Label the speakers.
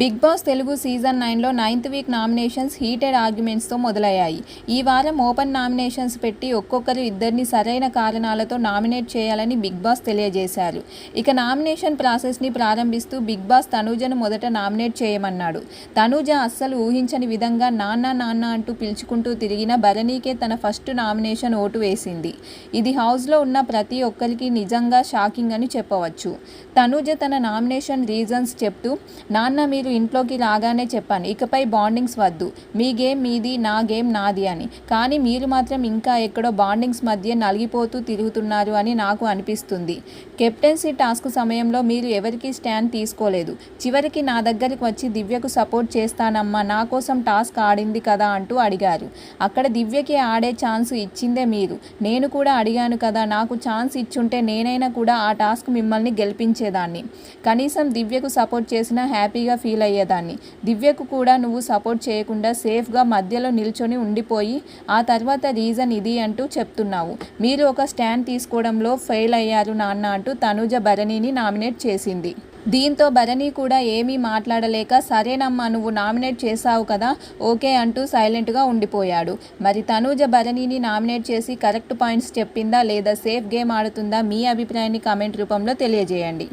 Speaker 1: Big Boss Telugu season నైన్లో ninth week nominations heated ఆర్గ్యుమెంట్స్తో మొదలయ్యాయి. ఈ వారం ఓపెన్ నామినేషన్స్ పెట్టి ఒక్కొక్కరు ఇద్దరిని సరైన కారణాలతో నామినేట్ చేయాలని బిగ్ బాస్ తెలియజేశారు. ఇక నామినేషన్ ప్రాసెస్ని ప్రారంభిస్తూ బిగ్ బాస్ తనూజను మొదట నామినేట్ చేయమన్నాడు. తనూజ అస్సలు ఊహించని విధంగా నాన్న నాన్న అంటూ పిలుచుకుంటూ తిరిగిన భరణీకే తన ఫస్ట్ నామినేషన్ ఓటు వేసింది. ఇది హౌస్లో ఉన్న ప్రతి ఒక్కరికి నిజంగా షాకింగ్ అని చెప్పవచ్చు. తనూజ తన నామినేషన్ రీజన్స్ చెప్తూ నాన్న మీరు మీరు ఇంట్లోకి రాగానే చెప్పాను ఇకపై బాండింగ్స్ వద్దు. మీ గేమ్ మీది నా గేమ్ నాది అని. కానీ మీరు మాత్రం ఇంకా ఎక్కడో బాండింగ్స్ మధ్య నలిగిపోతూ తిరుగుతున్నారు అని నాకు అనిపిస్తుంది. కెప్టెన్సీ టాస్క్ సమయంలో మీరు ఎవరికి స్టాండ్ తీసుకోలేదు. చివరికి నా దగ్గరికి వచ్చి దివ్యకు సపోర్ట్ చేస్తానమ్మా నా కోసం టాస్క్ ఆడింది కదా అంటూ అడిగారు. అక్కడ దివ్యకి ఆడే ఛాన్స్ ఇచ్చిందే మీరు. నేను కూడా అడిగాను కదా నాకు ఛాన్స్ ఇచ్చుంటే నేనైనా కూడా ఆ టాస్క్ మిమ్మల్ని గెలిపించేదాన్ని. కనీసం దివ్యకు సపోర్ట్ చేసినా హ్యాపీగా ఫీల్ ఫీల్ అయ్యేదాన్ని దివ్యకు కూడా నువ్వు సపోర్ట్ చేయకుండా సేఫ్గా మధ్యలో నిల్చొని ఉండిపోయి ఆ తర్వాత రీజన్ ఇది అంటూ చెప్తున్నావు. మీరు ఒక స్టాండ్ తీసుకోవడంలో ఫెయిల్ అయ్యారు నాన్న అంటూ తనుజ భరణిని నామినేట్ చేసింది. దీంతో భరణి కూడా ఏమీ మాట్లాడలేక సరేనమ్మా నువ్వు నామినేట్ చేశావు కదా ఓకే అంటూ సైలెంట్గా ఉండిపోయాడు. మరి తనూజ భరణిని నామినేట్ చేసి కరెక్ట్ పాయింట్స్ చెప్పిందా లేదా సేఫ్ గేమ్ ఆడుతుందా మీ అభిప్రాయాన్ని కామెంట్ రూపంలో తెలియజేయండి.